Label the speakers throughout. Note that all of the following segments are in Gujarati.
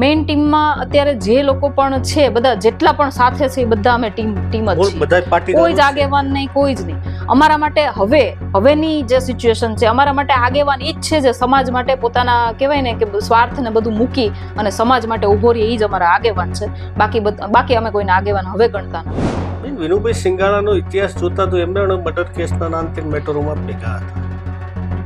Speaker 1: મેઇન ટીમમાં અત્યારે જે લોકો પણ છે બધા જેટલા પણ સાથે છે બધા અમે ટીમ ટીમ જ છીએ. કોઈ જ આગેવાન નહીં કોઈ જ નહીં. અમારા માટે હવે હવેની જે સિચ્યુએશન છે અમારા માટે આગેવાન એ જ છે જે સમાજ માટે પોતાના કહેવાય ને કે સ્વાર્થ ને બધું મૂકી અને સમાજ માટે ઊભો રહીએ એ જ અમારા આગેવાન છે. બાકી બાકી અમે કોઈને આગેવાન હવે ગણતા નથી.
Speaker 2: વિનુભાઈ સિંગાણાનો ઇતિહાસ જોતા તો એમને મર્ડર કેસના નામથી મેટરોમાં ભેગા હતા.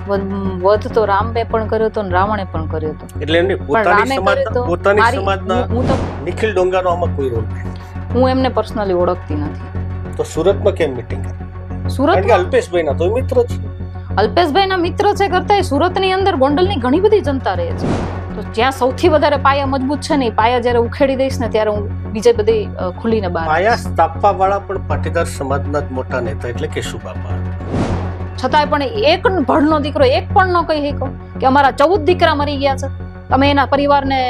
Speaker 1: વધ તો રામે પણ કર્યો હતો ને રાવણે પણ કર્યો હતો.
Speaker 2: એટલે એમની પોતાની સમાજના પોતાની સમાજના
Speaker 1: હું- હું તો
Speaker 2: નિખિલ ડોંગાનો આમાં કોઈ રોલ
Speaker 1: હું એમને પર્સનલી ઓળખતી નથી.
Speaker 2: તો સુરતમાં કેમ મીટિંગ કરી? સુરત કે
Speaker 1: અલ્પેશભાઈ
Speaker 2: ના તો મિત્ર છે.
Speaker 1: અલ્પેશભાઈના મિત્ર છે કરતા સુરતની અંદર ગોંડલની ઘણી બધી જનતા રહે છે. તો જ્યાં સૌથી વધારે પાયા મજબૂત છે ને પાયા જ્યારે ઉખેડી દઈશ ને ત્યારે હું બીજે બધી ખુલીને બહાર
Speaker 2: પાયા સ્થાપવા વાળા પણ પાટીદાર સમાજના જ મોટા નેતા એટલે કેશુબાપા.
Speaker 1: છતાંય પણ એક ભણનો દીકરો એક પણ ન કહી શકો કે અમારા ચૌદ દીકરા મરી ગયા છે. તમે એના પરિવારને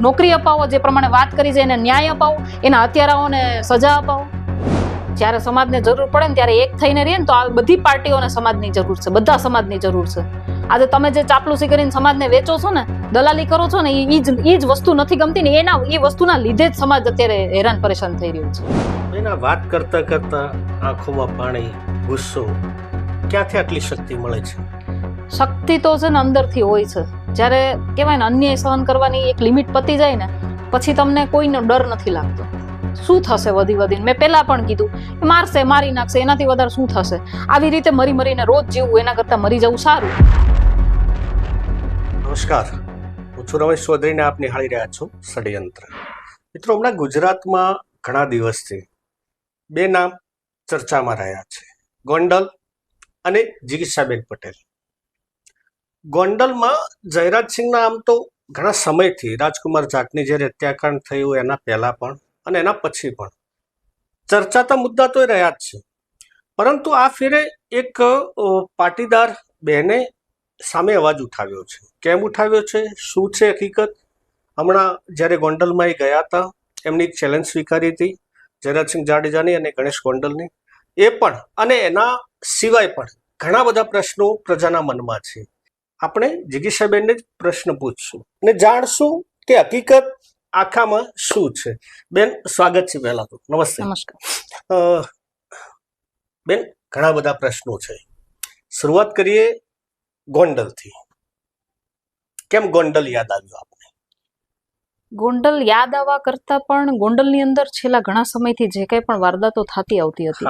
Speaker 1: નોકરી અપાવો, જે પ્રમાણે વાત કરી છે, એને ન્યાય અપાવો, એના હત્યારાઓને સજા અપાવો. જ્યારે સમાજને જરૂર પડે ને ત્યારે એક થઈને રહીએ ને તો આ બધી પાર્ટીઓને સમાજની જરૂર છે, બધા સમાજની જરૂર છે. આજે તમે જે ચાપલુસી કરીને સમાજને વેચો છો ને, દલાલી કરો છો ને એ જ એ જ વસ્તુ નથી ગમતી ને એના એ વસ્તુના લીધે જ સમાજ અત્યારે હેરાન પરેશાન થઈ રહ્યો છે.
Speaker 2: એના વાત કરતા કરતા આંખોમાં પાણી, ગુસ્સો ક્યાંથી આટલી શક્તિ મળે છે?
Speaker 1: શક્તિ તો છે ને અંદરથી હોય છે. જ્યારે કહેવાય ને અન્યાય સહન કરવાની એક લિમિટ પતી જાય ને પછી તમને કોઈનો ડર નથી લાગતો. શું થશે વધી વધીને? મેં પહેલા પણ કીધું મારશે મારી નાખશે એનાથી વધારે શું થશે? આવી રીતે મરી મરીને રોજ જીવવું એના કરતાં મરી જવું સારું.
Speaker 2: નમસ્કાર. હું છું રમેશ ચૌધરીને આપ નિહાળી રહ્યા છો ષડયંત્ર. મિત્રો હમણાં ગુજરાતમાં ઘણા દિવસથી બે નામ ચર્ચામાં રહ્યા છે. ગોંડલ અને જિગીષાબેન પટેલ. ગોંડલમાં જયરાજસિંહના આમ તો ઘણા સમયથી રાજકુમાર જાટની જ્યારે હત્યાકાંડ થયું એના પહેલાં પણ અને એના પછી પણ. ચર્ચાતા મુદ્દા તો એ રહ્યા જ છે. પરંતુ આ ફેરે એક પાટીદાર બહેને સામે અવાજ ઉઠાવ્યો છે. કેમ ઉઠાવ્યો છે? શું છે હકીકત? હમણાં જ્યારે ગોંડલમાં એ ગયા હતા, એમની એક ચેલેન્જ સ્વીકારી હતી જયરાજસિંહ જાડેજાની અને ગણેશ ગોંડલની. એ પણ અને એના સિવાય પણ ઘણા બધા પ્રશ્નો પ્રજાના મનમાં છે. આપણે જિગીશાબેનને જ પ્રશ્ન પૂછશું અને જાણશું કે હકીકત આખામાં શું છે. બેન સ્વાગત છે પહેલા તો. નમસ્તે.
Speaker 1: નમસ્કાર.
Speaker 2: બેન ઘણા બધા પ્રશ્નો છે. શરૂઆત કરીએ ગોંડલથી. કેમ ગોંડલ યાદ આવ્યું આપને?
Speaker 1: ગોંડલ યાદ આવવા કરતા પણ ગોંડલની અંદર છેલ્લા ઘણા સમયથી જે કંઈ પણ વારદાતો થતી આવતી હતી.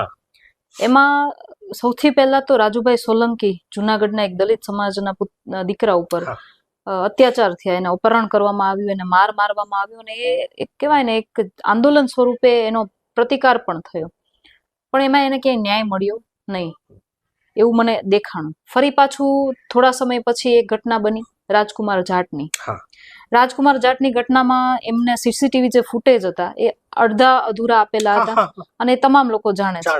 Speaker 1: એમાં સૌથી પહેલા તો રાજુભાઈ સોલંકી જુનાગઢના એક દલિત સમાજના દીકરા ઉપર અત્યાચાર થયા. એને અપહરણ કરવામાં આવ્યું એને માર મારવામાં આવ્યો અને એ એક કહેવાય ને એક આંદોલન સ્વરૂપે એનો પ્રતિકાર પણ થયો. પણ એમાં એને ક્યાંય ન્યાય મળ્યો નહીં. એવું મને દેખાણું. ફરી પાછું થોડા સમય પછી એક ઘટના બની રાજકુમાર જાટની.
Speaker 2: હા.
Speaker 1: રાજકુમાર જાટની ઘટનામાં એમને સીસીટીવી જે ફૂટેજ હતા એ અડધા અધૂરા આપેલા હતા અને તમામ લોકો જાણે છે.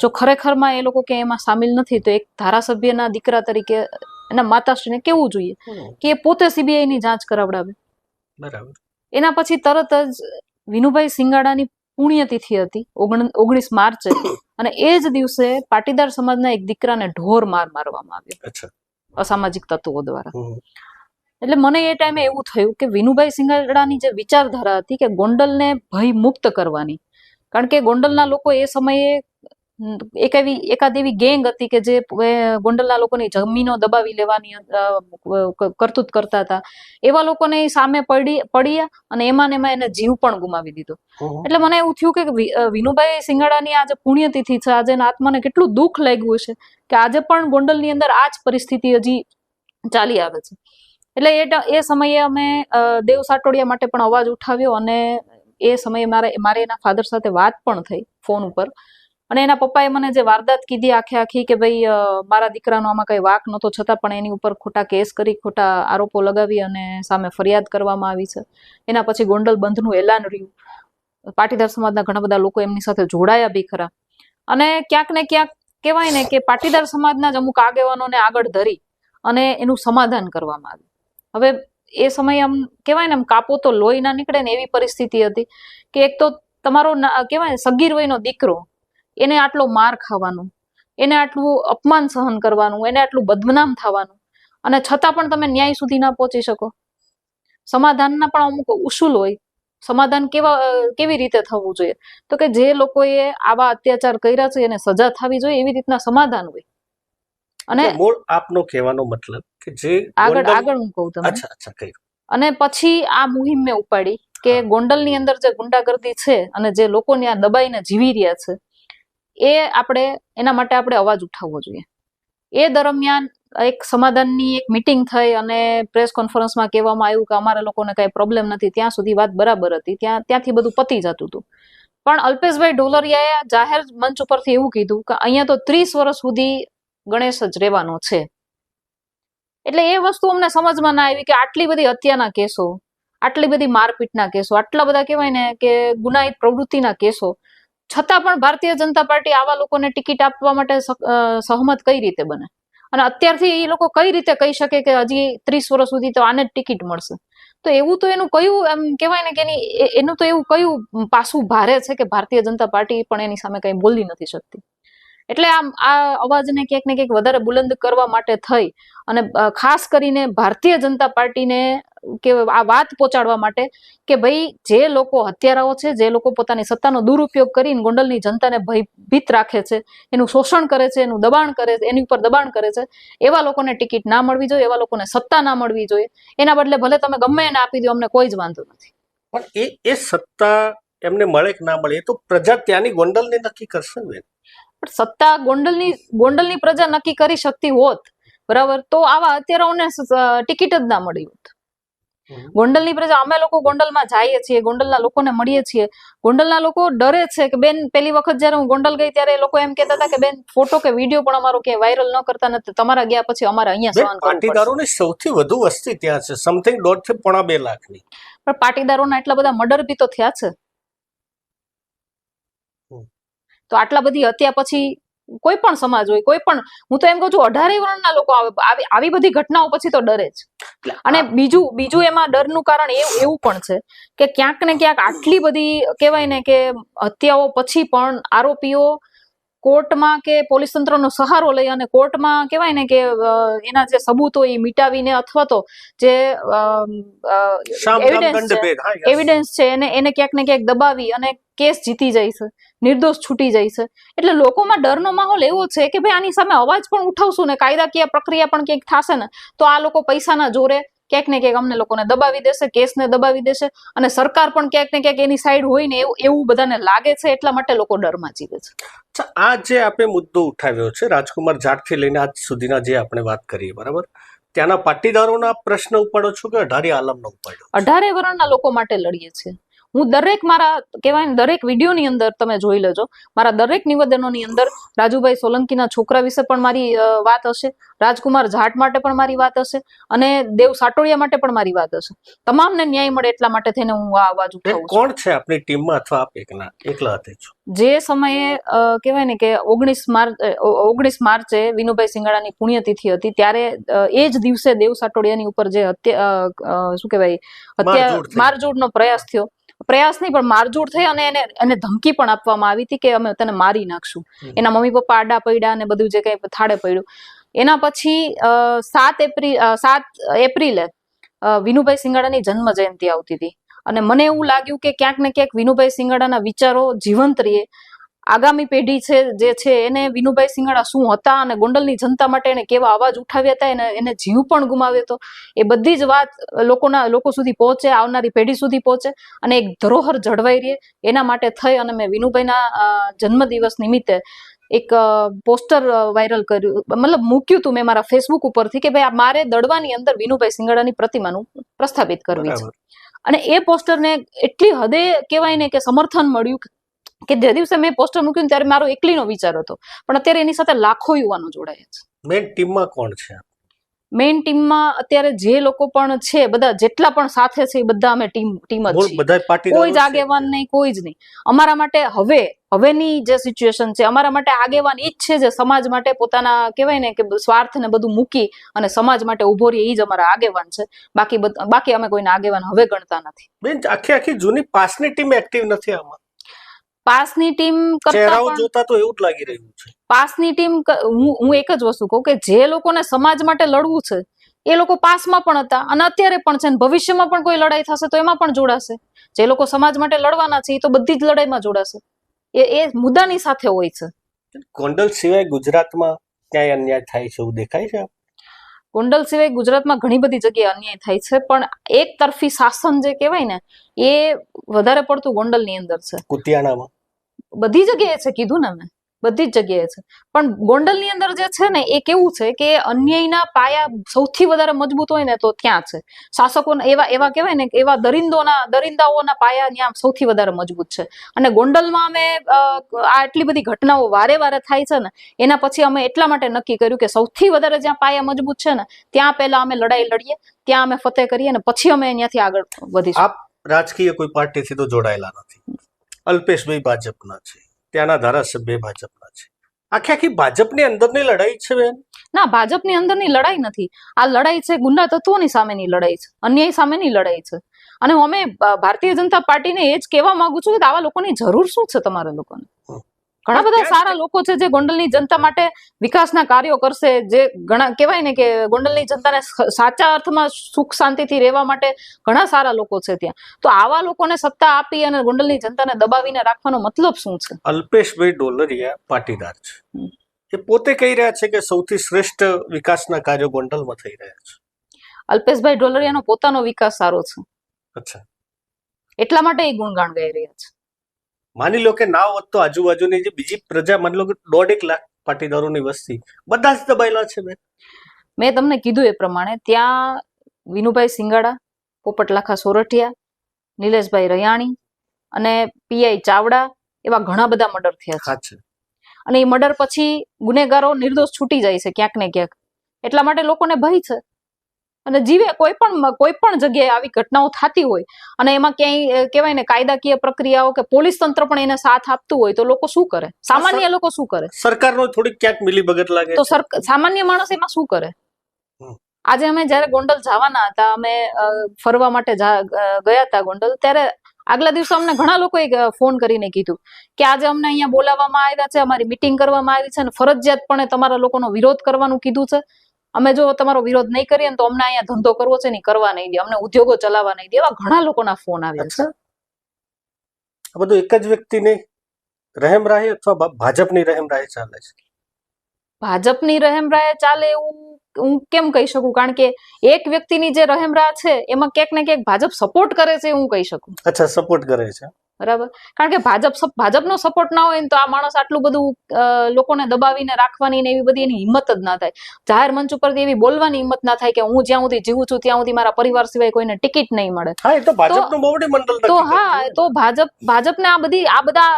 Speaker 1: જો ખરેખરમાં એ લોકો કે એમાં સામેલ નથી તો એક ધારાસભ્યના દીકરા તરીકે એના માતાશ્રીને કેવું જોઈએ કે એ પોતે સીબીઆઈ ની જાંચ કરાવડાવે?
Speaker 2: બરાબર.
Speaker 1: એના પછી તરત જ વિનુભાઈ સિંગાડાની પુણ્યતિથિ હતી ઓગણીસ માર્ચે અને એ જ દિવસે પાટીદાર સમાજના એક દીકરાને ઢોર માર મારવામાં આવ્યો. અસામાજિક તત્વો દ્વારા. એટલે મને એ ટાઈમે એવું થયું કે વિનુભાઈ સિંગાડાની જે વિચારધારા હતી કે ગોંડલને ભય મુક્ત કરવાની. કારણ કે ગોંડલના લોકો એ સમયે એક એવી એકાદ એવી ગેંગ હતી કે જે ગોંડલના લોકોની જમીનો દબાવી લેવાની કરતૂત કરતા હતા. એવા લોકોને સામે પડી પડ્યા અને એમાં ને એમાં એને જીવ પણ ગુમાવી દીધો. એટલે મને એવું થયું કે વિનુભાઈ સિંગાડાની આજે પુણ્યતિથિ છે આજે આત્માને કેટલું દુઃખ લાગ્યું છે કે આજે પણ ગોંડલની અંદર આ જ પરિસ્થિતિ હજી ચાલી આવે છે. એટલે એ એ સમયે અમે દેવ સાટોડિયા માટે પણ અવાજ ઉઠાવ્યો અને એ સમયે મારે મારે એના ફાધર સાથે વાત પણ થઈ ફોન ઉપર. અને એના પપ્પાએ મને જે વારદાત કીધી આખે આખી કે ભાઈ મારા દીકરાનો આમાં કઈ વાક નહોતો, છતાં પણ એની ઉપર ખોટા કેસ કરી, ખોટા આરોપો લગાવી અને સામે ફરિયાદ કરવામાં આવી છે. એના પછી ગોંડલ બંધનું એલાન રહ્યું. પાટીદાર સમાજના ઘણા બધા લોકો એમની સાથે જોડાયા બી ખરા. અને ક્યાંક ને ક્યાંક કહેવાય ને કે પાટીદાર સમાજના જ અમુક આગેવાનોને આગળ ધરી અને એનું સમાધાન કરવામાં આવ્યું. હવે એ સમયે આમ કહેવાય ને, આમ કાપો તો લોહી ના નીકળે ને એવી પરિસ્થિતિ હતી કે એક તો તમારો કહેવાય સગીર વયનો દીકરો, એને આટલો માર ખાવાનો, એને આટલું અપમાન સહન કરવાનું, એને આટલું બદનામ થવાનું અને છતાં પણ તમે ન્યાય સુધી ના પહોંચી શકો. સમાધાનના પણ અમુક ઉસૂલ હોય. સમાધાન કેવા, કેવી રીતે થવું જોઈએ? તો કે જે લોકોએ આવા અત્યાચાર કર્યા છે એને સજા થવી જોઈએ એવી રીતના સમાધાન હોય. અને
Speaker 2: મૂળ આપનો કહેવાનો મતલબ કે જે
Speaker 1: આગળ આગળ હું કહું તમને.
Speaker 2: અચ્છા અચ્છા કહી
Speaker 1: અને પછી આ મુહિમ મેં ઉપાડી કે. ગોંડલની અંદર જે ગુંડાગર્દી છે અને જે લોકોને આ દબાઈને જીવી રહ્યા છે એ આપણે એના માટે આપણે અવાજ ઉઠાવવો જોઈએ. એ દરમિયાન એક સમાધાનની એક મિટિંગ થઈ અને પ્રેસ કોન્ફરન્સમાં કહેવામાં આવ્યું કે અમારા લોકોને કઈ પ્રોબ્લેમ નથી ત્યાં સુધી વાત બરાબર હતી. ત્યાં ત્યાંથી બધું પતી જતું હતું. પણ અલ્પેશભાઈ ઢોલરિયાએ જાહેર મંચ ઉપરથી એવું કીધું કે અહીંયા તો ત્રીસ વર્ષ સુધી ગણેશ જ રહેવાનો છે. એટલે એ વસ્તુ અમને સમજમાં ના આવી કે આટલી બધી હત્યાના કેસો, આટલી બધી મારપીટના કેસો, આટલા બધા કહેવાય ને કે ગુનાહિત પ્રવૃત્તિના કેસો. છતાં પણ ભારતીય જનતા પાર્ટી આવા લોકોને ટિકિટ આપવા માટે સહમત કઈ રીતે બને? અને અત્યારથી એ લોકો કઈ રીતે કહી શકે કે હજી ત્રીસ વર્ષ સુધી તો આને જ ટિકિટ મળશે? તો એવું તો એનું કયું, એમ કહેવાય ને કે એની એનું તો એવું કયું પાસું ભારે છે કે ભારતીય જનતા પાર્ટી પણ એની સામે કઈ બોલી નથી શકતી? એટલે આમ આ અવાજને ક્યાંક ને ક્યાંક વધારે બુલંદ કરવા માટે થઈ. અને ખાસ કરીને ભારતીય જનતા પાર્ટીને કે આ વાત પહોંચાડવા માટે કે ભાઈ જે લોકો હત્યારાઓ છે, જે લોકો પોતાની સત્તાનો દુરુપયોગ કરીને ગોંડલની જનતાને ભયભીત રાખે છે, એનું શોષણ કરે છે, એનું દબાણ કરે છે, એની ઉપર દબાણ કરે છે, એવા લોકોને ટિકિટ ના મળવી જોઈએ, એવા લોકોને સત્તા ના મળવી જોઈએ. એના બદલે ભલે તમે ગમે એને આપી દો, અમને કોઈ જ વાંધો નથી.
Speaker 2: પણ એ એ સત્તા એમને મળે કે ના મળે એ તો પ્રજા ત્યાંની ગોંડલને નક્કી કરશે બેન.
Speaker 1: પણ સત્તા ગોંડલની ગોંડલની પ્રજા નક્કી કરી શકતી હોત બરાબર? તો આવા અત્યારાઓને ટિકિટ જ ના મળી હોત. ગોંડલની પ્રજા અમે લોકો ગોંડલમાં જઈએ છીએ ગોંડલના લોકોને મળીએ છીએ. ગોંડલના લોકો ડરે છે કે બેન પેલી વખત જ્યારે હું ગોંડલ ગઈ ત્યારે એ લોકો એમ કહેતા હતા કે બેન ફોટો કે વીડિયો પણ અમારો ક્યાંય વાયરલ ન કરતા નથી તમારા ગયા પછી અમારે અહીંયા સહન
Speaker 2: પાટીદારોની સૌથી વધુ વસ્તી ત્યાં છે સમથિંગ દોઢથી પોણા બે લાખની.
Speaker 1: પણ પાટીદારોના એટલા બધા મર્ડર બી તો થયા છે. તો આટલા બધી હત્યા પછી કોઈ પણ સમાજ હોય કોઈ પણ હું તો એમ કહું છું અઢારે વર્ણના લોકો આવે બધી ઘટનાઓ પછી તો ડરે જ. અને બીજું બીજું એમાં ડરનું કારણ એવું એવું પણ છે કે ક્યાંક ને ક્યાંક આટલી બધી કહેવાય ને કે હત્યાઓ પછી પણ આરોપીઓ કોર્ટમાં કે પોલીસ તંત્રનો સહારો લઈ અને કોર્ટમાં કહેવાય ને કે એના જે સબૂતો એ મિટાવીને અથવા તો જે એવિડન્સ છે એવિડન્સ છે એને એને ક્યાંક ને ક્યાંક દબાવી અને કેસ જીતી જાય છે નિર્દોષ છૂટી જાય છે. એટલે લોકોમાં ડરનો માહોલ એવો છે કે ભાઈ આની સામે અવાજ પણ ઉઠાવશું ને કાયદાકીય પ્રક્રિયા પણ ક્યાંક થશે ને તો આ લોકો પૈસાના જોરે ક્યાંક ને ક્યાંક અમને લોકોને દબાવી દેશે કેસને દબાવી દેશે અને સરકાર પણ ક્યાંક ને ક્યાંક એની સાઈડ હોય ને એવું એવું બધાને લાગે છે એટલા માટે લોકો ડરમાં જીવે છે.
Speaker 2: આ જે આપણે મુદ્દો ઉઠાવ્યો છે રાજકુમાર જાટથી લઈને આજ સુધીના જે આપણે વાત કરીએ બરાબર? ત્યાંના પાટીદારોના પ્રશ્ન ઉપાડો છો કે અઢારે આલમનો ઉપાડો
Speaker 1: અઢારે વર્ણના લોકો માટે લડીએ છીએ. હું દરેક મારા કહેવાય દરેક વિડીયોની અંદર તમે જોઈ લેજો. મારા દરેક નિવેદનોની અંદર રાજુભાઈ સોલંકીના છોકરા વિશે પણ મારી વાત હશે. રાજકુમાર જાટ માટે પણ મારી વાત હશે અને દેવ સાટોડિયા માટે પણ મારી વાત હશે. તમામને ન્યાય મળે એટલા માટે થઈને હું આ અવાજ ઉઠાવું
Speaker 2: કોણ છે આપણી ટીમમાં? અથવા આપ એકલા એકલા છો?
Speaker 1: જે સમયે કહેવાય ને કે ઓગણીસ માર્ચ ઓગણીસ માર્ચે વિનુભાઈ સિંગાડાની પુણ્યતિથિ હતી ત્યારે એ જ દિવસે દેવ સાટોડિયાની ઉપર જે હત્યા શું કહેવાય હત્યા. મારઝૂડનો પ્રયાસ થયો. પ્રયાસ નહીં પણ મારઝૂડ થઈ અને એને એને ધમકી પણ આપવામાં આવી હતી કે અમે તને મારી નાખશું. એના મમ્મી પપ્પા આડા પડ્યા અને બધું જે કઈ થાળે પડ્યું. એના પછી સાત એપ્રિલ સાત એપ્રિલે વિનુભાઈ સિંગાડાની જન્મ જયંતિ આવતી હતી. અને મને એવું લાગ્યું કે ક્યાંક ને ક્યાંક વિનુભાઈ સિંગાડાના વિચારો જીવંત રહીએ. આગામી પેઢી છે, જે છે, એને વિનુભાઈ સિંગાડા શું હતા અને ગોંડલની જનતા માટે એને કેવા અવાજ ઉઠાવ્યા હતા, એને એને જીવ પણ ગુમાવ્યો હતો. એ બધી જ વાત લોકોના, લોકો સુધી પહોંચે, આવનારી પેઢી સુધી પહોંચે અને એક ધરોહર જળવાઈ રહે. એના માટે થઈ અને મેં વિનુભાઈના જન્મદિવસ નિમિત્તે એક પોસ્ટર વાયરલ કર્યું. મતલબ મૂક્યું હતું મેં મારા ફેસબુક ઉપરથી કે ભાઈ મારે દડવાની અંદર વિનુભાઈ સિંગાડાની પ્રતિમાનું પ્રસ્થાપિત કરવી છે. અને એ પોસ્ટરને એટલી હદે કહેવાય ને કે સમર્થન મળ્યું કે જે દિવસે મેં પોસ્ટર મૂક્યું ત્યારે મારો એકલીનો વિચાર હતો. પણ અત્યારે એની સાથે લાખો યુવાનો જોડાયા છે.
Speaker 2: મેન ટીમમાં કોણ છે?
Speaker 1: મેઇન ટીમમાં અત્યારે જે લોકો પણ છે બધા જેટલા પણ સાથે છે એ બધા અમે ટીમ ટીમ જ છીએ. કોઈ જ આગેવાન નહીં કોઈ જ નહીં. અમારા માટે હવે હવેની જે સિચ્યુએશન છે અમારા માટે આગેવાન એ જ છે જે સમાજ માટે પોતાના કહેવાય ને કે સ્વાર્થ ને બધું મૂકી અને સમાજ માટે ઊભો રહીએ એ જ અમારા આગેવાન છે. બાકી બાકી અમે કોઈને આગેવાન હવે ગણતા નથી.
Speaker 2: બેન આખી આખી જૂની પાસની ટીમ એક્ટિવ નથી આમાં.
Speaker 1: પાસની ટીમ
Speaker 2: ચહેરાઓ જોતા તો એવું જ લાગી રહ્યું છે.
Speaker 1: પાસની ટીમ હું હું એક જ વસ્તુ કહું કે જે લોકોને સમાજ માટે લડવું છે એ લોકો પાસમાં પણ હતા અને અત્યારે પણ છે ભવિષ્યમાં પણ કોઈ લડાઈ થશે તો એમાં પણ જોડાશે. જે લોકો સમાજ માટે લડવાના છે એ તો બધી જ લડાઈમાં જોડાશે. એ એ મુદ્દાની સાથે હોય છે.
Speaker 2: ગોંડલ સિવાય ગુજરાતમાં ક્યાંય અન્યાય થાય છે એવું દેખાય છે?
Speaker 1: ગોંડલ સિવાય ગુજરાતમાં ઘણી બધી જગ્યાએ અન્યાય થાય છે પણ એક તરફી શાસન જે કહેવાય ને એ વધારે પડતું ગોંડલની અંદર છે.
Speaker 2: કુતિયાણામાં.
Speaker 1: બધી જગ્યાએ છે, કીધું ને મેં. બધી જ જગ્યાએ છે. પણ ગોંડલની અંદર જે છે ને, એ કેવું છે કે અન્યાયના પાયા સૌથી વધારે મજબૂત હોય ને તો ત્યાં છે. શાસકોના, એવા એવા કહેવાય ને એવા દરિંદોના, દરિંદાઓના પાયા ત્યાં સૌથી વધારે મજબૂત છે. અને ગોંડલમાં અમે આ એટલી બધી ઘટનાઓ વારે વારે થાય છે ને, એના પછી અમે એટલા માટે નક્કી કર્યું કે સૌથી વધારે જ્યાં પાયા મજબૂત છે ને, ત્યાં પહેલા અમે લડાઈ લડીએ, ત્યાં અમે ફતેહ કરીએ અને પછી અમે અહીંયાથી આગળ વધીશું.
Speaker 2: રાજકીય કોઈ પાર્ટીથી તો જોડાયેલા નથી. અલ્પેશભાઈ ભાજપના છે ત્યાંના ધારાસભ્ય ભાજપના છે. આખી આખી ભાજપની અંદરની લડાઈ છે બેન?
Speaker 1: ના ભાજપની અંદરની લડાઈ નથી. આ લડાઈ છે ગુંડા તત્વોની સામેની લડાઈ છે અન્યાય સામેની લડાઈ છે. અને હું અમે ભારતીય જનતા પાર્ટીને એ જ કહેવા માંગુ છું કે આવા લોકોની જરૂર શું છે તમારા લોકોને. ઘણા બધા સારા લોકો છે જે ગોંડલની જનતા માટે વિકાસના કાર્યો કરશે જે ઘણા કહેવાય ને કે ગોંડલની જનતાને સાચા અર્થમાં સુખ શાંતિથી રહેવા માટે ઘણા સારા લોકો છે ત્યાં. તો આવા લોકોને સત્તા આપી અને ગોંડલની જનતાને દબાવીને રાખવાનો મતલબ શું છે?
Speaker 2: અલ્પેશભાઈ ડોલરિયા પાટીદાર છે. એ પોતે કહી રહ્યા છે કે સૌથી શ્રેષ્ઠ વિકાસના કાર્યો ગોંડલમાં થઈ રહ્યા છે.
Speaker 1: અલ્પેશભાઈ ડોલરિયાનો પોતાનો વિકાસ સારો છે.
Speaker 2: અચ્છા.
Speaker 1: એટલા માટે એ ગુણગાન ગાઈ રહ્યા છે.
Speaker 2: માની લો કે ના હોત તો આજુબાજુની જે બીજી પ્રજા માની લો કે દોઢેક લાખ પાટીદારોની વસ્તી બધા જ દબાયેલા છે બેન.
Speaker 1: મેં તમને કીધું એ પ્રમાણે ત્યાં વિનુભાઈ સિંગાડા પોપટલાખા સોરઠિયા નિલેશભાઈ રયાણી અને પીઆઈ ચાવડા એવા ઘણા બધા મર્ડર થયા છે. અને એ મર્ડર પછી ગુનેગારો નિર્દોષ છૂટી જાય છે ક્યાંક ને ક્યાંક. એટલા માટે લોકોને ભય છે. અને જીવે કોઈ પણ કોઈ પણ જગ્યાએ આવી ઘટનાઓ થતી હોય અને એમાં ક્યાંય કહેવાય ને કાયદાકીય પ્રક્રિયાઓ કે પોલીસ તંત્ર પણ એને સાથ આપતું હોય તો લોકો શું કરે? સામાન્ય લોકો શું કરે?
Speaker 2: સરકારનો થોડીક ક્યાંક મિલીભગત લાગે
Speaker 1: તો સામાન્ય માણસ એમાં શું કરે? આજે અમે જ્યારે ગોંડલ જવાના હતા અમે ફરવા માટે ગયા હતા ગોંડલ ત્યારે આગલા દિવસે અમને ઘણા લોકોએ ફોન કરીને કીધું કે આજે અમને અહીંયા બોલાવવામાં આવ્યા છે અમારી મીટિંગ કરવામાં આવી છે અને ફરજિયાતપણે તમારા લોકોનો વિરોધ કરવાનું કીધું છે. અમે જો તમારો વિરોધ નહીં કરીએ તો અમને અહીંયા ધંધો કરવો છે ને કરવા નહીં દે. અમને ઉદ્યોગો ચલાવવા નહીં દે. એવા ઘણા લોકોના ફોન આવ્યા છે.
Speaker 2: આ બધું એક જ વ્યક્તિની રહેમ રાહે અથવા ભાજપની રહેમ રાહે ચાલે છે?
Speaker 1: ભાજપની રહેમરાય ચાલે એવું હું કેમ કહી શકું? કારણ કે એક વ્યક્તિની જે રહેમરા છે એમાં ક્યાંક ને ક્યાંક ભાજપ સપોર્ટ કરે છે હું કહી શકું.
Speaker 2: અચ્છા સપોર્ટ કરે છે.
Speaker 1: બરાબર? કારણ કે ભાજપ ભાજપનો સપોર્ટ ના હોય ને તો આ માણસ આટલું બધું લોકોને દબાવીને રાખવાની ને એવી બધી એની હિંમત જ ના થાય. જાહેર મંચ ઉપરથી એવી બોલવાની હિંમત ના થાય કે હું જ્યાં સુધી જીવું છું ત્યાં સુધી મારા પરિવાર સિવાય કોઈને ટિકિટ નહીં મળે.
Speaker 2: તો
Speaker 1: હા તો ભાજપ ભાજપને આ બધી આ બધા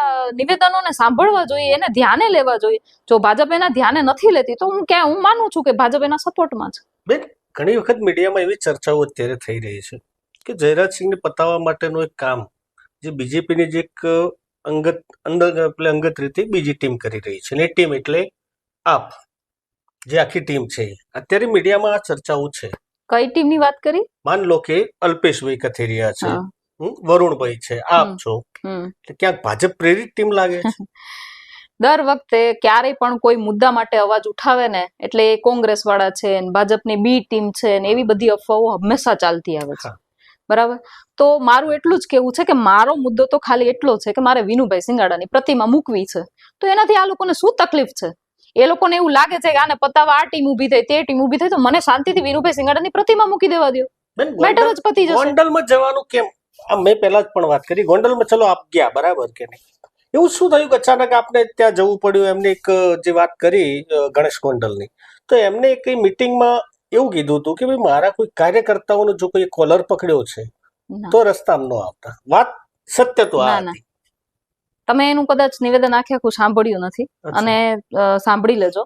Speaker 1: નિવેદનોને સાંભળવા જોઈએ એને ધ્યાને લેવા જોઈએ. જો ભાજપ એના ધ્યાને નથી લેતી તો હું ક્યાં હું માનું છું કે ભાજપ એના સપોર્ટમાં છે.
Speaker 2: બેન ઘણી વખત મીડિયામાં એવી ચર્ચાઓ અત્યારે થઈ રહી છે કે જયરાજસિંહને પતાવવા માટેનું એક કામ જે બીજેપીની જે એક અંગત અંદર એટલે અંગત રીતે બીજી ટીમ કરી રહી છે. અને ટીમ એટલે આપ જે આખી ટીમ છે અત્યારે મીડિયામાં આ ચર્ચાઓ છે.
Speaker 1: કઈ ટીમની વાત કરી?
Speaker 2: માન લો કે અલ્પેશભાઈ કથેરિયા છે. વરુણભાઈ છે. આપ છો. એટલે ક્યાંક ભાજપ પ્રેરિત ટીમ લાગે છે?
Speaker 1: દર વખતે ક્યારેય પણ કોઈ મુદ્દા માટે અવાજ ઉઠાવે ને એટલે એ કોંગ્રેસ વાળા છે ને ભાજપની બી ટીમ છે ને એવી બધી અફવાઓ હંમેશા ચાલતી આવે છે. બરાબર? તો મારું એટલું જ કેવું છે કે મારો મુદ્દો તો ખાલી એટલો છે કે મારે વિનુભાઈ સિંગાડાની પ્રતિમા મૂકવી છે. તો એનાથી આ લોકોને શું તકલીફ છે? એ લોકોને એવું લાગે છે કે આને પતાવવા આ ટીમ ઊભી થઈ તે ટીમ ઊભી થઈ તો મને શાંતિથી વિનુભાઈ સિંગાડાની પ્રતિમા મૂકી દેવા દો મેટર જ પતી જશે.
Speaker 2: ગોંડલમાં જવાનું કેમ? આ મેં પહેલા જ પણ વાત કરી ગોંડલમાં ચલો આપ ગયા બરાબર કે નહીં? એવું શું થયું કે અચાનક આપને ત્યાં જવું પડ્યું? એમને એક જે વાત કરી ગણેશ ગોંડલની. તો એમને કઈ મીટિંગમાં એવું કીધું હતું કે ભાઈ મારા કોઈ કાર્યકર્તાઓનો જો કોઈ કોલર પકડ્યો છે તો રસ્તામાં ન આવતા. વાત સત્ય તો આ
Speaker 1: તમે એનું કદાચ નિવેદન આખે આખું સાંભળ્યું નથી. અને સાંભળી લેજો.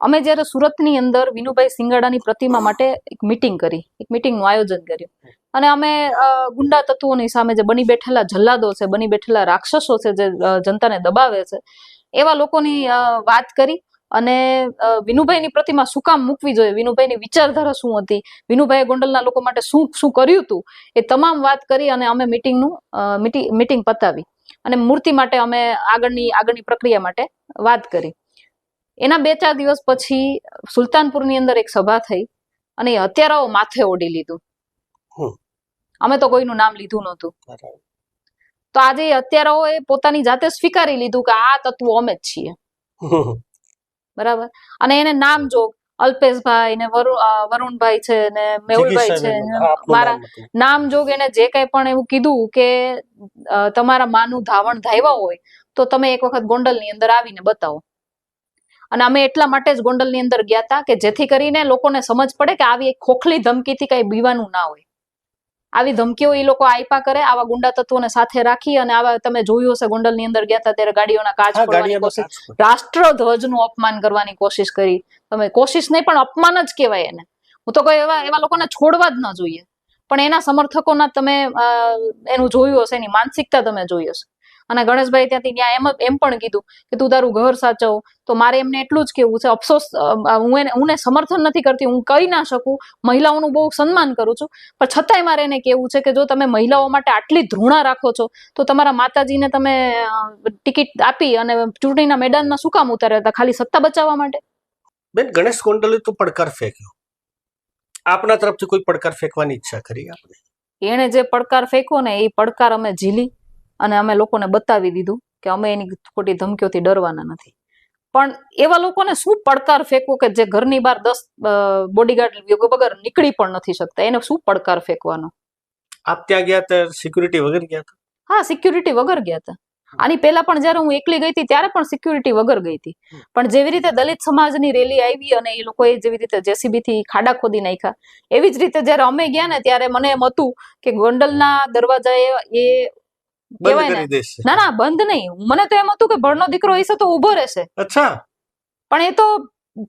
Speaker 1: અમે જ્યારે સુરતની અંદર વિનુભાઈ સિંગાડાની પ્રતિમા માટે એક મીટિંગ કરી એક મીટિંગનું આયોજન કર્યું. અને અમે ગુંડા તત્વોની સામે જે બની બેઠેલા જલ્લાદો છે બની બેઠેલા રાક્ષસો છે જે જનતાને દબાવે છે એવા લોકોની વાત કરી. અને વિનુભાઈની પ્રતિમા શું કામ મૂકવી જોઈએ? વિનુભાઈની વિચારધારા શું હતી? વિનુભાઈએ ગોંડલના લોકો માટે શું શું કર્યું હતું એ તમામ વાત કરી અને અમે મિટિંગનું મિટિંગ મીટિંગ પતાવી. અને મૂર્તિ માટે અમે આગળની આગળની પ્રક્રિયા માટે વાત કરી. એના બે ચાર દિવસ પછી સુલતાનપુરની અંદર એક સભા થઈ અને એ હત્યારાઓ માથે ઓડી લીધું. અમે તો કોઈનું નામ લીધું નહોતું. તો આજે એ હત્યારાઓએ પોતાની જાતે સ્વીકારી લીધું કે આ તત્વો અમે જ છીએ. બરાબર? અને એને નામ જોગ અલ્પેશભાઈ ને વરુણભાઈ છે ને મેહુલભાઈ છે ને મારા
Speaker 2: નામ
Speaker 1: જોગ એને જે કઈ પણ એવું કીધું કે તમારા માનું ધાવણ ધાવ્યા હોય તો તમે એક વખત ગોંડલની અંદર આવીને બતાવો. અને અમે એટલા માટે જ ગોંડલની અંદર ગયા હતા કે જેથી કરીને લોકોને સમજ પડે કે આવી એક ખોખલી ધમકીથી કઈ બીવાનું ના હોય. આવી ધમકીઓ એ લોકો આપ્યા કરે આવા ગુંડા તત્વોને સાથે રાખી અને આવા તમે જોયું હશે ગોંડલની અંદર ગયા હતા ત્યારે ગાડીઓના કાચ ફોડવાની કોશિશ રાષ્ટ્રધ્વજનું અપમાન કરવાની કોશિશ કરી. તમે કોશિશ નહીં પણ અપમાન જ કહેવાય એને. હું તો કોઈ એવા એવા લોકોને છોડવા જ ન જોઈએ. પણ એના સમર્થકોના તમે એનું જોયું હશે એની માનસિકતા તમે જોઈ હશે. અને ગણેશભાઈ ત્યાંથી ત્યાં એમ એમ પણ કીધું કે તું તારું ઘર સાચવ. તો મારે એમને એટલું જ કેવું છે. અફસોસ હું એને હું સમર્થન નથી કરતી. હું કહી ના શકું. મહિલાઓનું બહુ સન્માન કરું છું. પણ છતાંય મારે એને કેવું છે કે જો તમે મહિલાઓ માટે આટલી ધૃણા રાખો છો તો તમારા માતાજીને તમે ટિકિટ આપી અને ચૂંટણીના મેદાનમાં શું કામ ઉતાર્યા હતા? ખાલી સત્તા બચાવવા માટે?
Speaker 2: બેન ગણેશ ગોંડલે તો પડકાર ફેંક્યો. આપના તરફથી કોઈ પડકાર ફેંકવાની ઈચ્છા ખરી આપણે
Speaker 1: એણે જે પડકાર ફેંક્યો ને એ પડકાર અમે ઝીલી. અને અમે લોકોને બતાવી દીધું કે અમે એની ખોટી ધમકીઓથી ડરવાના નથી. પણ એવા લોકોને શું પડકાર ફેંકવો કે જે ઘરની બહાર દસ બોડીગાર્ડ વગર નીકળી પણ નથી શકતા? એને શું પડકાર ફેંકવાનો?
Speaker 2: આપ ત્યાં ગયા હતા સિક્યુરિટી વગર ગયા હતા?
Speaker 1: હા સિક્યુરિટી વગર ગયા હતા. આની પહેલા પણ જ્યારે હું એકલી ગઈ હતી ત્યારે પણ સિક્યુરિટી વગર ગઈ હતી. પણ જેવી રીતે દલિત સમાજની રેલી આવી અને એ લોકોએ જેવી રીતે જેસીબી થી ખાડા ખોદી નાખ્યા એવી જ રીતે જ્યારે અમે ગયા ને ત્યારે મને એમ હતું કે ગોંડલના દરવાજાએ એ
Speaker 2: બંધ કરી દેશે.
Speaker 1: ના ના બંધ નહીં. મને તો એમ હતું કે ભણનો દીકરો હશે તો ઊભો રહેશે.
Speaker 2: અચ્છા.
Speaker 1: પણ એ તો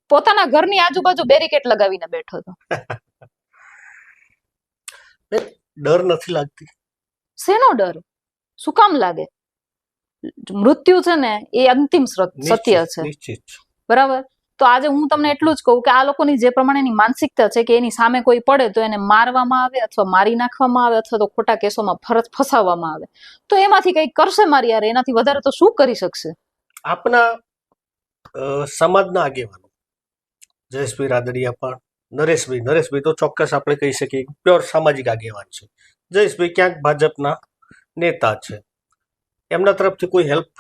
Speaker 1: પોતાના ઘરની આજુબાજુ બેરિકેટ લગાવીને બેઠો હતો.
Speaker 2: ડર નથી લાગતી?
Speaker 1: શેનો ડર? શું કામ લાગે? મૃત્યુ છે ને એ અંતિમ સત્ય છે. બરાબર? તો આજે હું તમને એટલું જ કહું કે આ લોકોની જે પ્રમાણેની માનસિકતા છે કે એની સામે કોઈ પડે તો એને મારવામાં આવે અથવા મારી નાખવામાં આવે અથવા તો ખોટા કેસોમાં ફરજ ફસાવવામાં આવે. તો એમાંથી કંઈક કરશે મારી યાર? એનાથી વધારે તો શું કરી શકશે?
Speaker 2: આપના સમાજના આગેવાનો, જયેશભાઈ રાદડિયા પણ, નરેશભાઈ નરેશભાઈ તો ચોક્કસ આપણે કહી શકીએ પ્યોર સામાજિક આગેવાન છે. જયેશભાઈ ક્યાંક ભાજપના નેતા છે. એમના તરફથી કોઈ હેલ્પ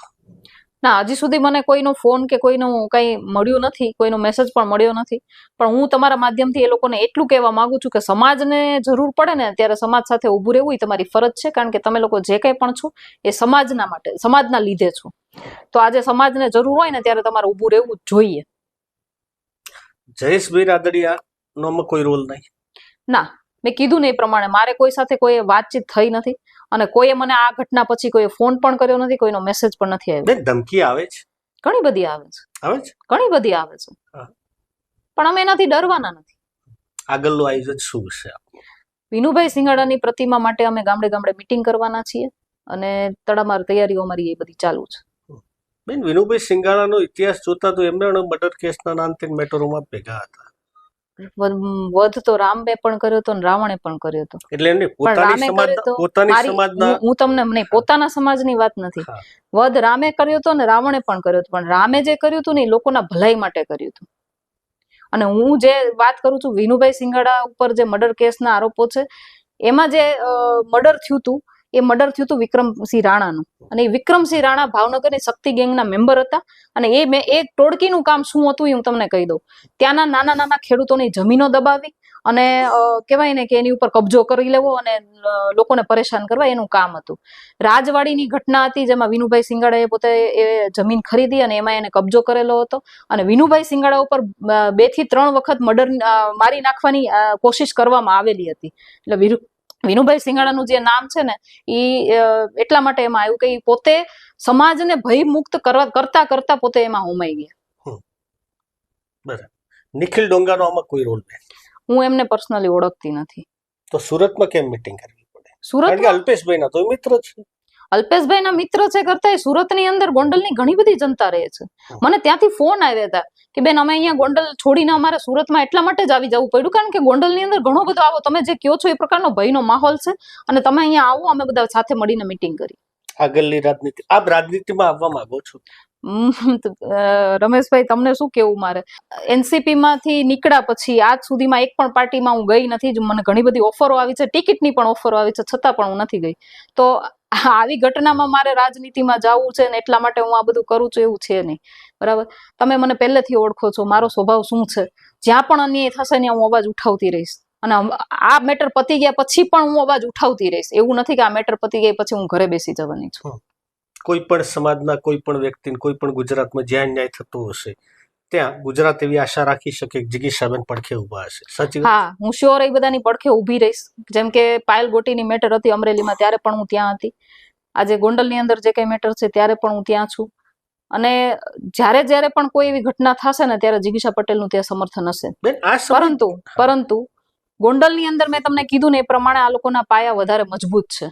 Speaker 1: ના હજી સુધી મને કોઈનો ફોન કે કોઈનું કંઈ મળ્યું નથી કોઈનો મેસેજ પણ મળ્યો નથી. પણ હું તમારા માધ્યમથી એ લોકોને એટલું કહેવા માંગુ છું કે સમાજને જરૂર પડે ને ત્યારે સમાજ સાથે ઊભું રહેવું એ તમારી ફરજ છે કારણ કે તમે લોકો જે કંઈ પણ છો એ સમાજના માટે સમાજના લીધે છો. તો આજે સમાજને જરૂર હોય ને ત્યારે તમારે ઊભું રહેવું જ જોઈએ.
Speaker 2: જયેશભાઈ રાદડિયાનો કોઈ રોલ નહીં.
Speaker 1: ના. મેં કીધું ને એ પ્રમાણે મારે કોઈ સાથે કોઈ વાતચીત થઈ નથી અને કોઈએ મને આ ઘટના પછી કોઈ ફોન પણ કર્યો નથી કોઈનો મેસેજ પણ નથી આવ્યો.
Speaker 2: ધમકી આવે છે?
Speaker 1: ઘણી બધી આવે છે.
Speaker 2: આવે છે?
Speaker 1: ઘણી બધી આવે છે. પણ અમે એનાથી ડરવાના નથી.
Speaker 2: આગળનું આયોજન શું છે
Speaker 1: વિનુભાઈ સિંગાડાની પ્રતિમા માટે અમે ગામડે ગામડે મિટિંગ કરવાના છીએ અને તડામાર તૈયારીઓ અમારી એ બધી ચાલુ છે.
Speaker 2: બેન વિનુભાઈ સિંગાડાનો ઇતિહાસ જોતા તો એમને મર્ડર કેસના નામથી મેટરોમાં ભેગા હતા.
Speaker 1: વધ તો રામે પણ કર્યો હતો રાવણે પણ કર્યો હતો.
Speaker 2: એટલે પોતાની સમાજના
Speaker 1: હું- તમને નહીં પોતાના સમાજની વાત નથી. વધ રામે કર્યો હતો અને રાવણે પણ કર્યો હતો. પણ રામે જે કર્યું હતું ને એ લોકોના ભલાઈ માટે કર્યું હતું. અને હું જે વાત કરું છું વિનુભાઈ સિંઘાડા ઉપર જે મર્ડર કેસના આરોપો છે એમાં જે મર્ડર થયું હતું એ મર્ડર થયું હતું વિક્રમસિંહ રાણાનું. અને એ વિક્રમસિંહ રાણા ભાવનગરની શક્તિ ગેંગના મેમ્બર હતા. અને એ મેં, એ ટોળકીનું કામ શું હતું એ હું તમને કહી દઉં. ત્યાંના નાના નાના ખેડૂતોની જમીનો દબાવી અને કહેવાય ને કે એની ઉપર કબજો કરી લેવો અને લોકોને પરેશાન કરવા એનું કામ હતું. રાજવાડીની ઘટના હતી જેમાં વિનુભાઈ સિંગાડાએ પોતે એ જમીન ખરીદી અને એમાં એને કબજો કરેલો હતો. અને વિનુભાઈ સિંગાડા ઉપર બેથી ત્રણ વખત મર્ડર મારી નાખવાની કોશિશ કરવામાં આવેલી હતી. એટલે વિનુભાઈ સિંગાડાનું જે નામ છે ને એ એટલા માટે એમાં આવ્યું કે પોતે સમાજને ભયમુક્ત કરવા કરતા કરતા પોતે એમાં હોમાઈ ગયા.
Speaker 2: નિખિલ ડોંગાનો આમાં કોઈ રોલ નહીં
Speaker 1: હું એમને પર્સનલી ઓળખતી નથી.
Speaker 2: તો સુરતમાં કેમ મીટિંગ કરવી પડે? સુરત કે
Speaker 1: સુરત
Speaker 2: અલ્પેશભાઈના તો મિત્ર છે.
Speaker 1: અલ્પેશભાઈના મિત્ર છે કરતા સુરતની અંદર ગોંડલની ઘણી બધી જનતા રહે છે. મને ત્યાંથી ફોન આવ્યા હતા. કે બેન અમે અહીંયા ગોંડલ છોડીને અમારે સુરતમાં એટલા માટે જ આવી જવું પડ્યું. કારણ કે ગોંડલની અંદર ઘણો બધો આવો તમે જે કહો છો એ પ્રકારનો ભયનો માહોલ છે અને તમે અહીંયા આવો અમે બધા સાથે મળીને મિટિંગ કરી.
Speaker 2: આગળની રાજનીતિ આપ રાજનીતિમાં આવવા માંગો છો?
Speaker 1: રમેશભાઈ તમને શું કેવું મારે? એનસીપી માંથી નીકળ્યા પછી આજ સુધીમાં એક પણ પાર્ટીમાં હું ગઈ નથી જ મને ઘણી બધી ઓફરો આવી છે ટિકિટની પણ ઓફરો આવી છે છતાં પણ હું નથી ગઈ. તો આવી ઘટનામાં મારે રાજનીતિમાં જવું છે ને એટલા માટે હું આ બધું કરું છું એવું છે નહીં. બરાબર? તમે મને પહેલેથી ઓળખો છો મારો સ્વભાવ શું છે? જ્યાં પણ અન્યાય થશે ને હું અવાજ ઉઠાવતી રહીશ. અને આ મેટર પતી ગયા પછી પણ હું અવાજ ઉઠાવતી રહીશ. એવું નથી કે આ મેટર પતી ગઈ પછી હું ઘરે બેસી જવાની છું.
Speaker 2: કોઈ પણ સમાજના કોઈ પણ વ્યક્તિને કોઈ પણ ગુજરાતમાં જ્યાં ન્યાય થતો હશે ત્યાં ગુજરાત એવી આશા રાખી શકે જીગી જિગીશાબેન પડખે ઊભા હશે. સાચી
Speaker 1: હા હું શ્યોર એ બધાની પડખે ઊભી રહીશ. જેમ કે પાયલ ગોટીની મેટર હતી અમરેલીમાં ત્યારે પણ હું ત્યાં હતી. આજે ગોંડલની અંદર જે કઈ મેટર છે ત્યારે પણ હું ત્યાં છું. અને જ્યારે જ્યારે પણ કોઈ એવી ઘટના થશે ને ત્યારે જિગીશા પટેલનું ત્યાં સમર્થન હશે. પરંતુ પરંતુ ગોંડલની અંદર મેં તમને કીધું ને એ પ્રમાણે આ લોકોના પાયા વધારે મજબૂત છે.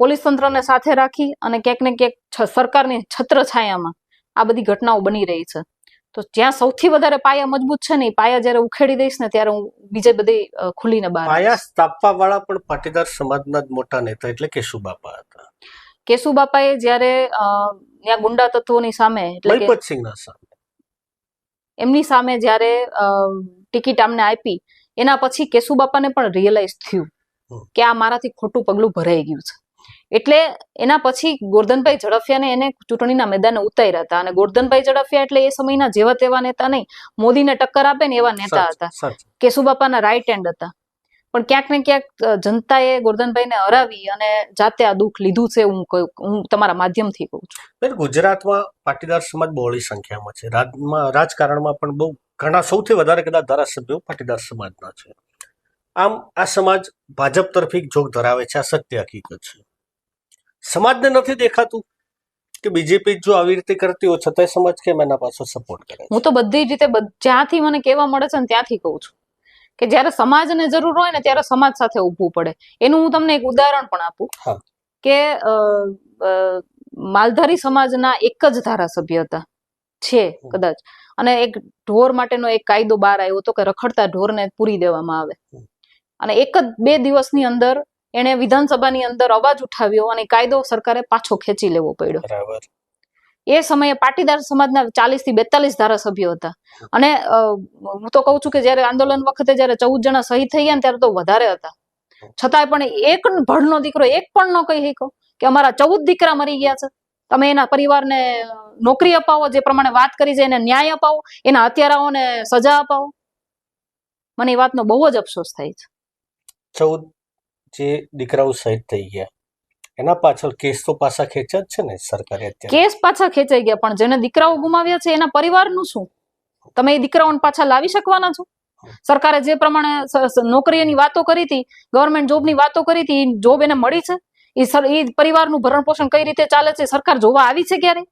Speaker 1: પોલીસ તંત્રને સાથે રાખી અને ક્યાંક ને ક્યાંક સરકારની છત્ર છાયામાં આ બધી ઘટનાઓ બની રહી છે. તો જ્યાં સૌથી વધારે પાયા મજબૂત છે ને પાયા જ્યારે ઉખેડી દઈશ ને ત્યારે હું બીજે બધી ખુલીને બહાર
Speaker 2: પાયા સ્થાપવા વાળા પણ પાટીદાર સમાજના જ મોટા નેતા એટલે કેશુબાપા હતા.
Speaker 1: કેશુબાપાએ જ્યારે ત્યાં ગુંડા તત્વોની સામે એટલે કે
Speaker 2: મહિપતસિંહના સામે.
Speaker 1: એમની સામે જ્યારે ટિકિટ આમને આપી એના પછી કેશુબાપાને પણ રિયલાઇઝ થયું કે આ મારાથી ખોટું પગલું ભરાઈ ગયું છે. એટલે એના પછી ગોરધનભાઈ ઝડફિયાને એને ચૂંટણીના મેદાને ઉતાર્યા હતા અને ગોરધનભાઈ ઝડફિયા એટલે એ સમયના જેવા તેવા નેતા નહીં. મોદીને ટક્કર આપે ને એવા નેતા હતા. કેશુબાપાના રાઈટ હેન્ડ હતા. પણ ક્યાંક ને ક્યાંક જનતાએ ગોરધનભાઈને હરાવી અને જાતે આ દુઃખ લીધું છે હું હું તમારા માધ્યમથી કહું છું.
Speaker 2: ગુજરાતમાં પાટીદાર સમાજ બહોળી સંખ્યામાં છે. રાજમાં રાજકારણમાં પણ બહુ ઘણા સૌથી વધારે કદાચ ધારાસભ્યો પાટીદાર સમાજના છે. આમ આ સમાજ ભાજપ તરફી જોગ ધરાવે છે આ સત્ય હકીકત છે. સમાજને નથી દેખાતું કે બીજેપી જો આવી રીતે કરતી હોય છતાંય સમાજ કેમ એના પાછો સપોર્ટ કરે
Speaker 1: હું તો બધી જ રીતે જ્યાંથી મને કહેવા મળે છે ને ત્યાંથી કહું છું. કે જ્યારે સમાજને જરૂર હોય ને ત્યારે સમાજ સાથે ઊભું પડે. એનું હું તમને એક ઉદાહરણ પણ આપું. કે માલધારી સમાજના એક જ ધારાસભ્ય હતા. છે કદાચ. અને એક ઢોર માટેનો એક કાયદો બહાર આવ્યો હતો કે રખડતા ઢોરને પૂરી દેવામાં આવે. અને એક જ બે દિવસની અંદર એણે વિધાનસભાની અંદર અવાજ ઉઠાવ્યો અને કાયદો સરકારે પાછો ખેંચી લેવો પડ્યો. એ સમયે પાટીદાર સમાજના ચાલીસથી બેતાલીસ ધારાસભ્યો હતા. અને હું તો કહું છું કે જયારે આંદોલન વખતે જયારે ચૌદ જણા શહીદ થઈ ગયા ત્યારે તો વધારે હતા. છતાંય પણ એક ભણનો દીકરો એક પણ ન કહી શક્યો કે અમારા ચૌદ દીકરા મરી ગયા છે. તમે એના પરિવારને નોકરી અપાવો, જે પ્રમાણે વાત કરી છે, એને ન્યાય અપાવો, એના હત્યારાઓને સજા અપાવો. મને એ વાતનો બહુ જ અફસોસ થાય છે.
Speaker 2: ચૌદ જે દીકરાઓ શહીદ થઈ ગયા એના પાછળ કેસ તો પાછા ખેંચ્યા જ છે ને સરકારે અત્યારે.
Speaker 1: કેસ પાછા ખેંચાઈ ગયા પણ જેને દીકરાઓ ગુમાવ્યા છે એના પરિવારનું શું? તમે એ દીકરાઓને પાછા લાવી શકવાના છો? સરકારે જે પ્રમાણે નોકરીની વાતો કરી હતી ગવર્મેન્ટ જોબની વાતો કરી હતી જોબ એને મળી છે? એ સર એ પરિવારનું ભરણ પોષણ કઈ રીતે ચાલે છે? સરકાર જોવા આવી છે ક્યારે?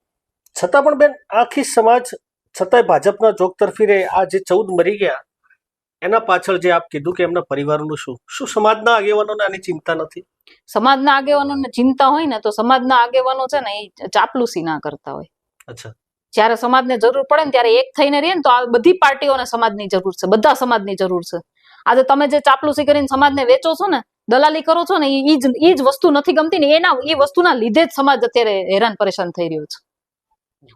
Speaker 2: છતાં પણ બેન આખી સમાજ છતાંય ભાજપના જોગ તરફી રે આ જે ચૌદ મરી ગયા એના પાછળ જે આપ કીધું કે એમના પરિવારનું શું? શું સમાજના આગેવાનોને આની ચિંતા નથી?
Speaker 1: સમાજના આગેવાનોને ચિંતા હોય ને તો સમાજના આગેવાનો છે ને એ ચાપલુસી ના કરતા હોય.
Speaker 2: અચ્છા.
Speaker 1: જ્યારે સમાજને જરૂર પડે ને ત્યારે એક થઈને રહીએ ને તો આ બધી પાર્ટીઓને સમાજની જરૂર છે બધા સમાજની જરૂર છે. આજે તમે જે ચાપલુસી કરીને સમાજને વેચો છો ને દલાલી કરો છો ને એ જ એ જ વસ્તુ નથી ગમતી ને એના એ વસ્તુના લીધે જ સમાજ અત્યારે હેરાન પરેશાન થઈ રહ્યો છે.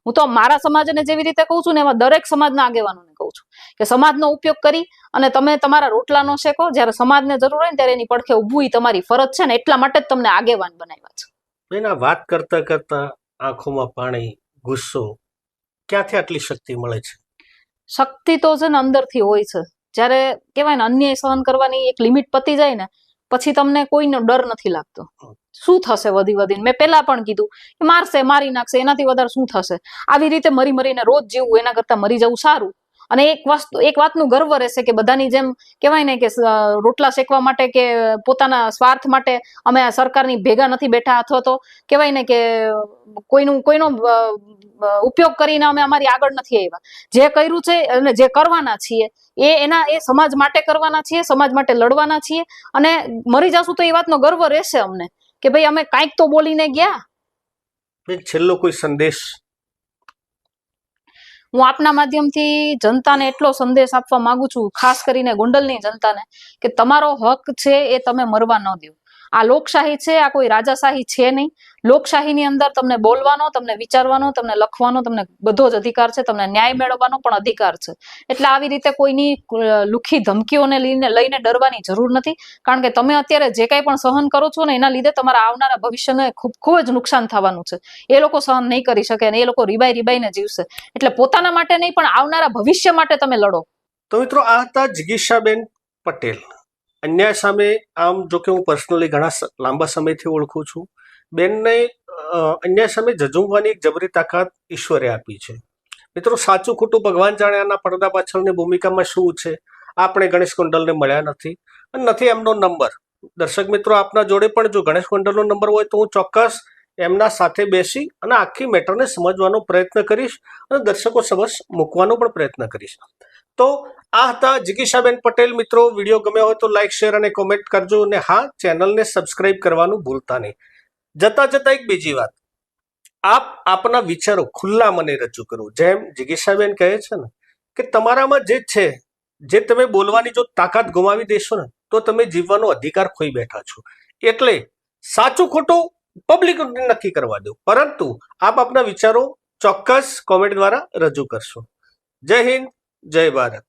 Speaker 1: હું તો મારા સમાજને જેવી રીતે કહું છું ને એમાં દરેક સમાજના આગેવાનોને કહું છું કે સમાજનો ઉપયોગ કરી અને તમે તમારા રોટલાનો શેકો જ્યારે સમાજને જરૂર હોય ને ત્યારે એની પડખે ઊભું એ તમારી ફરજ છે ને એટલા માટે જ તમને આગેવાન બનાવ્યા છે.
Speaker 2: બેન વાત કરતા કરતા આંખોમાં પાણી ગુસ્સો ક્યાંથી આટલી શક્તિ મળે છે?
Speaker 1: શક્તિ તો છે ને અંદરથી હોય છે. જ્યારે કહેવાય ને અન્યાય સહન કરવાની એક લિમિટ પતી જાય ને પછી તમને કોઈનો ડર નથી લાગતો. શું થશે વધી વધીને? મેં પહેલા પણ કીધું કે મારશે મારી નાખશે એનાથી વધારે શું થશે? આવી રીતે મરી મરીને રોજ જીવવું એના કરતા મરી જવું સારું. અને એક વસ્તુ, એક વાતનું ગર્વ રહેશે કે બધાની જેમ કહેવાય ને કે રોટલા શેકવા માટે કે પોતાના સ્વાર્થ માટે અમે આ સરકારની ભેગા નથી બેઠા અથવા તો કહેવાય ને કે કોઈનું, કોઈનો ઉપયોગ કરીને અમે અમારી આગળ નથી આવ્યા. જે કર્યું છે અને જે કરવાના છીએ એ એના, એ સમાજ માટે કરવાના છીએ, સમાજ માટે લડવાના છીએ અને મરી જશું તો એ વાતનો ગર્વ રહેશે અમને કે ભાઈ અમે કાંઈક તો બોલીને ગયા.
Speaker 2: છેલ્લો કોઈ સંદેશ
Speaker 1: હું આપના માધ્યમથી જનતાને એટલો સંદેશ આપવા માંગુ છું, ખાસ કરીને ગોંડલની જનતાને, કે તમારો હક છે એ તમે મરવા ન દો. આ લોકશાહી છે, આ કોઈ રાજાશાહી છે નહીં. લોકશાહીની અંદર તમને બોલવાનો, તમને વિચારવાનો, તમને લખવાનો, તમને બધો જ અધિકાર છે, તમને ન્યાય મેળવવાનો પણ અધિકાર છે. એટલે આવી રીતે કોઈની લુખી ધમકીઓને લઈને લઈને ડરવાની જરૂર નથી. કારણ કે તમે અત્યારે જે કાંઈ પણ સહન કરો છો ને, એના લીધે તમારા આવનારા ભવિષ્યને ખૂબ ખૂબ જ નુકસાન થવાનું છે. એ લોકો સહન નહીં કરી શકે અને એ લોકો રીબાઈ, રીબાઈને જીવશે. એટલે પોતાના માટે નહીં, પણ આવનારા ભવિષ્ય માટે તમે લડો.
Speaker 2: તો મિત્રો, આ હતા જિગીશાબેન પટેલ. અન્યાય સામે આમ જો કે હું પર્સનલી ઘણા લાંબા સમયથી ઓળખું છું. બેનને અન્યાય સામે જજુમવાની એક જબરી તાકાત ઈશ્વરે આપી છે. મિત્રો, સાચું ખોટું ભગવાન જાણે આના પડદા પાછળની ભૂમિકામાં શું છે આપણે ગણેશ કુંડલને મળ્યા નથી. અને નથી એમનો નંબર. દર્શક મિત્રો, આપના જોડે પણ જો ગણેશ કુંડલનો નંબર હોય તો હું ચોક્કસ એમના સાથે બેસી અને આખી મેટરને સમજવાનો પ્રયત્ન કરીશ અને દર્શકો સમક્ષ મૂકવાનો પણ પ્રયત્ન કરીશ. તો આ હતા જિગીશાબેન પટેલ. મિત્રો, વીડિયો ગમ્યો હોય તો લાઇક શેર અને કોમેન્ટ કરજો અને હા, ચેનલને સબસ્ક્રાઇબ કરવાનું ભૂલતા નહીં. જતા જતા એક બીજી વાત. આપ આપના વિચારો ખુલ્લા મને રજૂ કરો. જેમ જિગીશાબેન કહે છે ને, કે તમારામાં જે છે, જે તમે બોલવાની જો તાકાત ગુમાવી દેશો ને, તો તમે જીવવાનો અધિકાર ખોઈ બેઠા છો. એટલે સાચું ખોટું પબ્લિક નક્કી કરવા દો. પરંતુ આપ આપના વિચારો ચોક્કસ કોમેન્ટ દ્વારા રજૂ કરશો. જય હિન્દ. જય ભારત.